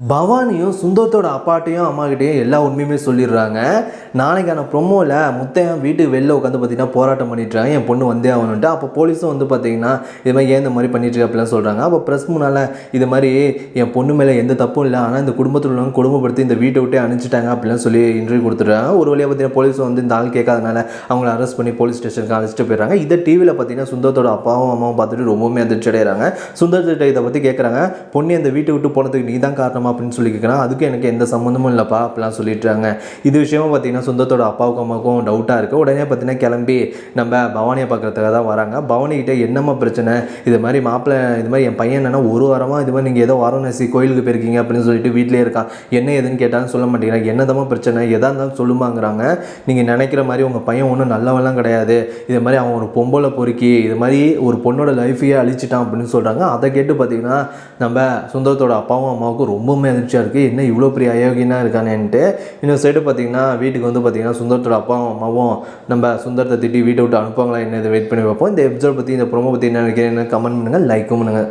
பவானியும் சுந்தரத்தோட அப்பாட்டையும் அம்மாக்கிட்டையும் எல்லா உண்மையுமே சொல்லிடுறாங்க. நாளைக்கான ப்ரொமோவில் முத்தையன் வீட்டுக்கு வெளில உட்காந்து பார்த்தீங்கன்னா போராட்டம் பண்ணிட்டுறாங்க. என் பொண்ணு வந்தே ஆகணுன்ட்டு அப்போ போலீஸும் வந்து பார்த்தீங்கன்னா இது மாதிரி ஏன் இந்த மாதிரி பண்ணிட்டு அப்படிலாம் சொல்கிறாங்க அப்போ ப்ரெஸ் முன்னால் இது மாதிரி என் பொண்ணு மேலே எந்த தப்பும் இல்லை. ஆனால் இந்த குடும்பத்தில் உள்ளவங்க குடும்பப்படுத்தி இந்த வீட்டை விட்டே அனுப்பிச்சிட்டாங்க அப்படிலாம் சொல்லி இன்டர்வியூ கொடுத்துட்றாங்க. ஒரு வழியாக பார்த்தீங்கன்னா போலீஸ் வந்து இந்த ஆள் கேட்காதனால அவங்கள அரெஸ்ட் பண்ணி போலீஸ் ஸ்டேஷனுக்கு அழைச்சிட்டு போயிடுறாங்க. இதை டிவியில் பார்த்தீங்கன்னா சுந்தரத்தோட அப்பாவும் அம்மாவும் பார்த்துட்டு ரொம்பவுமே அதிர்ச்சி அடைகிறாங்க சுந்தரத்திட்ட இதை பற்றி கேட்குறாங்க பொண்ணு அந்த வீட்டை விட்டு போனதுக்கு நீ தான் காரணம் அப்படின்னு சொல்லி கேட்குறான். அதுக்கு எனக்கு எந்த சம்மந்தமும் இல்லைப்பா அப்படிலாம் சொல்லிட்டுறாங்க. இது விஷயமா பார்த்தீங்கன்னா சுந்தரத்தோட அப்பாவுக்கும் அம்மாவுக்கும் டவுட்டாக இருக்குது உடனே பார்த்தீங்கன்னா கிளம்பி நம்ம பவானியை பார்க்குறதுக்காக தான் வராங்க. பவானிக்கிட்ட என்னம்மா பிரச்சனை? இது மாதிரி மாப்பிள்ளை இது மாதிரி என் பையன் என்னன்னா ஒரு வாரமாக இது மாதிரி நீங்கள் ஏதோ வாரணாசி கோயிலுக்கு போயிருக்கீங்க அப்படின்னு சொல்லிட்டு வீட்டிலே இருக்கான் என்ன ஏதுன்னு கேட்டாலும் சொல்ல மாட்டேங்கிறாங்க என்னதம்மா பிரச்சனை? எதாக இருந்தாலும் சொல்லுமாங்கிறாங்க. நீங்கள் நினைக்கிற மாதிரி உங்கள் பையன் ஒன்றும் நல்லவெல்லாம் கிடையாது. இது மாதிரி அவன் ஒரு பொம்பளை பொறுக்கி இது மாதிரி ஒரு பொண்ணோட லைஃபையே அழிச்சிட்டான் அப்படின்னு சொல்கிறாங்க அதை கேட்டு பார்த்தீங்கன்னா நம்ம சுந்தரத்தோட அப்பாவும் அம்மாவுக்கும் ரொம்பவுமே அதிர்ச்சியாக இருக்குது என்ன இவ்வளோ பெரிய அயோக்கியனாக இருக்கானேன்ட்டு இன்னொரு சைடு பார்த்தீங்கன்னா வீட்டுக்கு வந்து பார்த்தீங்கன்னா சுந்தரத்தோட அப்பாவும் அம்மாவும் நம்ம சுந்தரத்தை திட்டி வீட்டை விட்டு அனுப்புவாங்களா என்ன இதை வெயிட் பண்ணி பார்ப்போம். இந்த எபிசோட் பற்றி இந்த ப்ரோமோ பற்றி என்ன நினைக்கிறேன் கமெண்ட் பண்ணுங்கள் லைக்கும் பண்ணுங்கள்